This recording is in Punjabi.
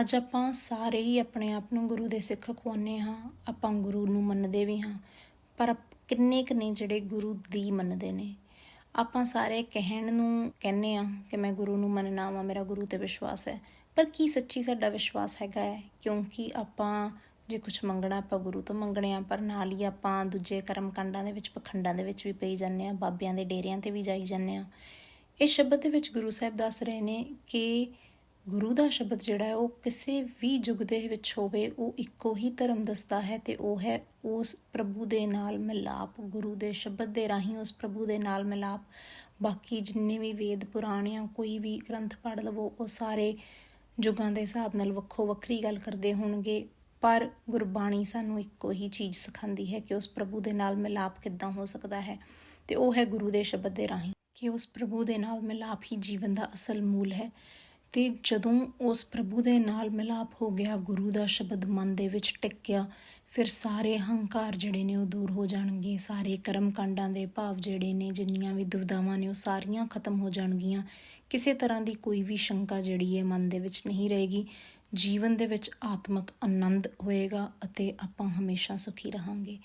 ਅੱਜ ਆਪਾਂ ਸਾਰੇ ਹੀ ਆਪਣੇ ਆਪ ਨੂੰ ਗੁਰੂ ਦੇ ਸਿੱਖ ਖਵਾਉਂਦੇ ਹਾਂ, ਆਪਾਂ ਗੁਰੂ ਨੂੰ ਮੰਨਦੇ ਵੀ ਹਾਂ, ਪਰ ਕਿੰਨੇ ਕੁ ਨੇ ਜਿਹੜੇ ਗੁਰੂ ਦੀ ਮੰਨਦੇ ਨੇ? ਆਪਾਂ ਸਾਰੇ ਕਹਿਣ ਨੂੰ ਕਹਿੰਨੇ ਆ ਕਿ ਮੈਂ ਗੁਰੂ ਨੂੰ ਮੰਨਣਾ ਵਾ, ਮੇਰਾ ਗੁਰੂ ਤੇ ਵਿਸ਼ਵਾਸ ਹੈ, ਪਰ ਕੀ ਸੱਚੀ ਸਾਡਾ ਵਿਸ਼ਵਾਸ ਹੈਗਾ ਹੈ? ਕਿਉਂਕਿ ਆਪਾਂ ਜੇ ਕੁਝ ਮੰਗਣਾ, ਆਪਾਂ ਗੁਰੂ ਤੋਂ ਮੰਗਣੇ ਆ ਪਰ ਨਾਲ ਹੀ ਆਪਾਂ ਦੂਜੇ ਕਰਮ ਕਾਂਡਾਂ ਦੇ ਵਿੱਚ, ਪਖੰਡਾਂ ਦੇ ਵਿੱਚ ਵੀ ਪਈ ਜਾਂਦੇ ਆ ਬਾਬਿਆਂ ਦੇ ਡੇਰਿਆਂ ਤੇ ਵੀ ਜਾਈ ਜਾਂਦੇ ਆ ਇਸ ਸ਼ਬਦ ਦੇ ਵਿੱਚ ਗੁਰੂ ਸਾਹਿਬ ਦੱਸ ਰਹੇ ਨੇ ਕਿ ਗੁਰੂ ਦਾ ਸ਼ਬਦ ਜਿਹੜਾ ਹੈ, ਉਹ ਕਿਸੇ ਵੀ ਯੁੱਗ ਦੇ ਵਿੱਚ ਹੋਵੇ, ਉਹ ਇੱਕੋ ਹੀ ਧਰਮ ਦੱਸਦਾ ਹੈ ਤੇ ਉਹ ਹੈ ਉਸ ਪ੍ਰਭੂ ਦੇ ਨਾਲ ਮਿਲਾਪ, ਗੁਰੂ ਦੇ ਸ਼ਬਦ ਦੇ ਰਾਹੀਂ ਉਸ ਪ੍ਰਭੂ ਦੇ ਨਾਲ ਮਿਲਾਪ। ਬਾਕੀ ਜਿੰਨੇ ਵੀ ਵੇਦ, ਪੁਰਾਣ ਜਾਂ ਕੋਈ ਵੀ ਗ੍ਰੰਥ ਪੜ੍ਹ ਲਵੋ, ਉਹ ਸਾਰੇ ਯੁੱਗਾਂ ਦੇ ਹਿਸਾਬ ਨਾਲ ਵੱਖੋ ਵੱਖਰੀ ਗੱਲ ਕਰਦੇ ਹੋਣਗੇ, ਪਰ ਗੁਰਬਾਣੀ ਸਾਨੂੰ ਇੱਕੋ ਹੀ ਚੀਜ਼ ਸਿਖਾਉਂਦੀ ਹੈ ਕਿ ਉਸ ਪ੍ਰਭੂ ਦੇ ਨਾਲ ਮਿਲਾਪ ਕਿੱਦਾਂ ਹੋ ਸਕਦਾ ਹੈ ਤੇ ਉਹ ਹੈ ਗੁਰੂ ਦੇ ਸ਼ਬਦ ਦੇ ਰਾਹੀਂ। ਕਿ ਉਸ ਪ੍ਰਭੂ ਦੇ ਨਾਲ ਮਿਲਾਪ ਹੀ ਜੀਵਨ ਦਾ ਅਸਲ ਮੂਲ ਹੈ। ਤੇ ਜਦੋਂ ਉਸ ਪ੍ਰਭੂ ਦੇ ਨਾਲ ਮਿਲਾਪ ਹੋ ਗਿਆ, ਗੁਰੂ ਦਾ ਸ਼ਬਦ ਮਨ ਦੇ ਵਿੱਚ ਟਿਕਿਆ, ਫਿਰ ਸਾਰੇ ਹੰਕਾਰ ਜਿਹੜੇ ਨੇ ਉਹ ਦੂਰ ਹੋ ਜਾਣਗੇ, ਸਾਰੇ ਕਰਮ ਕਾਂਡਾਂ ਦੇ ਭਾਵ ਜਿਹੜੇ ਨੇ, ਜਿੰਨੀਆਂ ਵੀ ਦੁਵਿਧਾਵਾਂ ਨੇ, ਉਹ ਸਾਰੀਆਂ ਖਤਮ ਹੋ ਜਾਣਗੀਆਂ। ਕਿਸੇ ਤਰ੍ਹਾਂ ਦੀ ਕੋਈ ਵੀ ਸ਼ੰਕਾ ਜਿਹੜੀ ਹੈ, ਮਨ ਦੇ ਵਿੱਚ ਨਹੀਂ ਰਹੇਗੀ। ਜੀਵਨ ਦੇ ਵਿੱਚ ਆਤਮਿਕ ਆਨੰਦ ਹੋਏਗਾ ਅਤੇ ਆਪਾਂ ਹਮੇਸ਼ਾ ਸੁਖੀ ਰਹਾਂਗੇ।